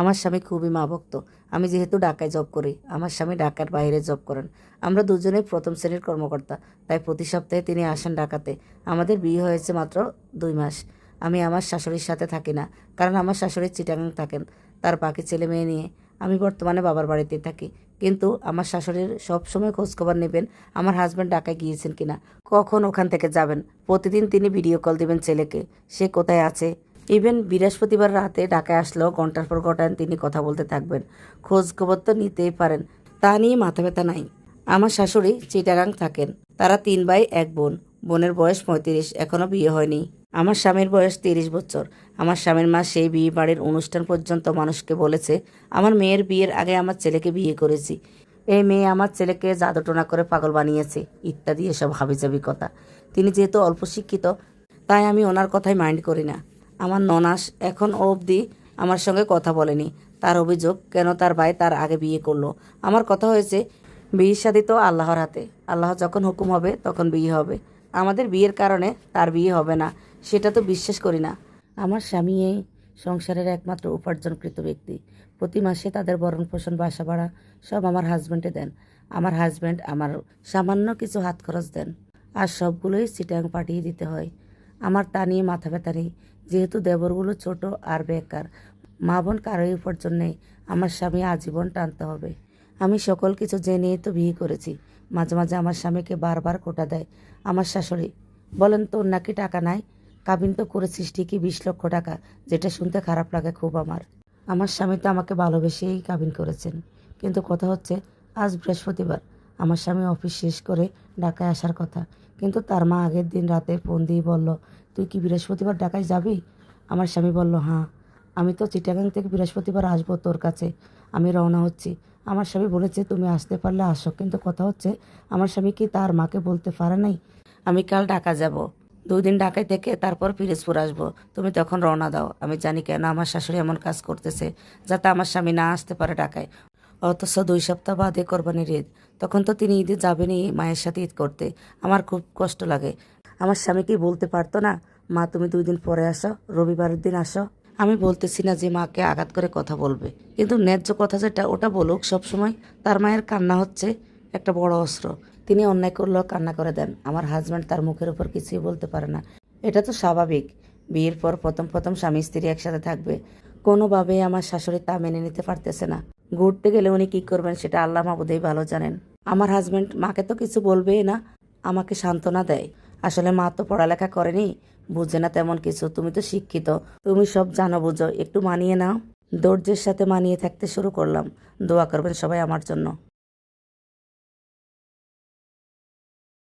আমার স্বামী খুবই মা ভক্ত। আমি যেহেতু ঢাকায় জব করি, আমার স্বামী ঢাকার বাইরে জব করেন। আমরা দুজনেই প্রথম শ্রেণির কর্মকর্তা, তাই প্রতি সপ্তাহে তিনি আসেন ঢাকাতে। আমাদের বিয়ে হয়েছে মাত্র দুই মাস। আমি আমার শাশুড়ির সাথে থাকি না, কারণ আমার শাশুড়ি চিটাগাং থাকেন, তার বাকি ছেলে মেয়ে নিয়ে। আমি বর্তমানে বাবার বাড়িতে থাকি, কিন্তু আমার শাশুড়ির সবসময় খোঁজখবর নেবেন, আমার হাজব্যান্ড ঢাকায় গিয়েছেন কিনা, কখন ওখান থেকে যাবেন। প্রতিদিন তিনি ভিডিও কল দিবেন ছেলেকে, সে কোথায় আছে? ইভেন বৃহস্পতিবার রাতে ঢাকায় আসলেও ঘণ্টার পর ঘণ্টা তিনি কথা বলতে থাকবেন। খোঁজ খবর তো নিতেই পারেন। তা নিয়ে মাথা ব্যথা নাই। আমার শাশুড়ি চিটাগাং থাকেন। তারা তিন ভাই, এক বোন। বোনের বয়স পঁয়ত্রিশ এখনও বিয়ে হয়নি। আমার স্বামীর বয়স তিরিশ বছর। আমার স্বামীর মা সেই বিয়ে বাড়ির অনুষ্ঠান পর্যন্ত মানুষকে বলেছে, আমার মেয়ের বিয়ের আগে আমার ছেলেকে বিয়ে করেছি। এই মেয়ে আমার ছেলেকে জাদুটোনা করে পাগল বানিয়েছে। ইত্যাদি এসব হাবিজাবি কথা। তিনি যেহেতু অল্প শিক্ষিত, তাই আমি ওনার কথাই মাইন্ড করি না। আমার ননাস এখন অবধি আমার সঙ্গে কথা বলেনি। তার অভিযোগ কেন তার ভাই তার আগে বিয়ে করল। আমার কথা হয়েছে, বিয়ের সাথে তো আল্লাহর হাতে। আল্লাহ যখন হুকুম হবে, তখন বিয়ে হবে। আমাদের বিয়ের কারণে তার বিয়ে হবে না, সেটা তো বিশ্বাস করি না। আমার স্বামী এই সংসারের একমাত্র উপার্জনকৃত ব্যক্তি। প্রতি মাসে তাদের বরণ পোষণ বাসা ভাড়া সব আমার হাজব্যান্ডে দেন। আমার হাজব্যান্ড আমার সামান্য কিছু হাত খরচ দেন। আর সবগুলোই সিটাং পাঠিয়ে দিতে হয়। আমার তা নিয়ে মাথা ব্যথা নেই। যেহেতু দেবরগুলো ছোট আর বেকার, মা বোন কারোই উপার্জন নেই। আমার স্বামী আজীবন টানতে হবে। আমি সকল কিছু জেনেই তো বিয়ে করেছি। মাঝে মাঝে আমার স্বামীকে বারবার কোটা দেয়। আমার শাশুড়ি, বলেন তোর নাকি টাকা নাই? কাবিন তো করেছিস ঠিকই বিশ লক্ষ টাকা, যেটা শুনতে খারাপ লাগে খুব আমার। আমার স্বামী তো আমাকে ভালোবেসেই কাবিন করেছেন। কিন্তু কথা হচ্ছে, আজ বৃহস্পতিবার। আমার স্বামী অফিস শেষ করে ঢাকায় আসার কথা। কিন্তু তার মা আগের দিন রাতে ফোন দিয়ে বলল, তুই কি বৃহস্পতিবার ঢাকায় যাবি? আমার স্বামী বলল হ্যাঁ আমি তো চিটাগাং থেকে বৃহস্পতিবার আসব তোর কাছে। আমি রওনা হচ্ছি। আমার স্বামী বলেছে, তুমি আসতে পারলে আসো, কিন্তু কথা হচ্ছে, আমার স্বামী কি তার মাকে বলতে পারে নাই? আমি কাল ঢাকা যাব। দুই দিন ঢাকায় থেকে তারপর পিরোজপুর আসব। তুমি তখন রওনা দাও। আমি জানি কেন আমার শাশুড়ি এমন কাজ করতেছে, যাতে আমার স্বামী না আসতে পারে ঢাকায়। অথচ দুই সপ্তাহ বাদে কোরবানির ঈদ। তখন তো তিনি ঈদে যাবেনই মায়ের সাথে ঈদ করতে। আমার খুব কষ্ট লাগে। আমার স্বামীকে বলতে পারতো না, মা, তুমি দুই দিন পরে আসো, রবিবারের দিন আসো আমি বলতেছি না যে মাকে আঘাত করে কথা বলবে। কিন্তু ন্যায্য কথা যেটা, ওটা বলুক সবসময়, তার মায়ের কান্না হচ্ছে একটা বড় অস্ত্র। তিনি অন্যায় করলেও কান্না করে দেন। আমার হাজব্যান্ড তার মুখের উপর কিছুই বলতে পারে না। এটা তো স্বাভাবিক। বিয়ের পর প্রথম প্রথম স্বামী স্ত্রী একসাথে থাকবে। কোনোভাবে আমার শাশুড়ি তা মেনে নিতে পারতেছে না। ঘুরতে গেলে উনি কি করবেন সেটা আল্লাহ মাবুদেই ভালো জানেন। আমার হাজব্যান্ড মাকে তো কিছু বলবেই না, আমাকে সান্ত্বনা দেয়। আসলে মা তো পড়ালেখা করেনি, বুঝে না তেমন কিছু। তুমি তো শিক্ষিত, তুমি সব জানো বুঝো। একটু মানিয়ে নাও। ধৈর্যের সাথে মানিয়ে থাকতে শুরু করলাম। দোয়া করবেন সবাই আমার জন্য।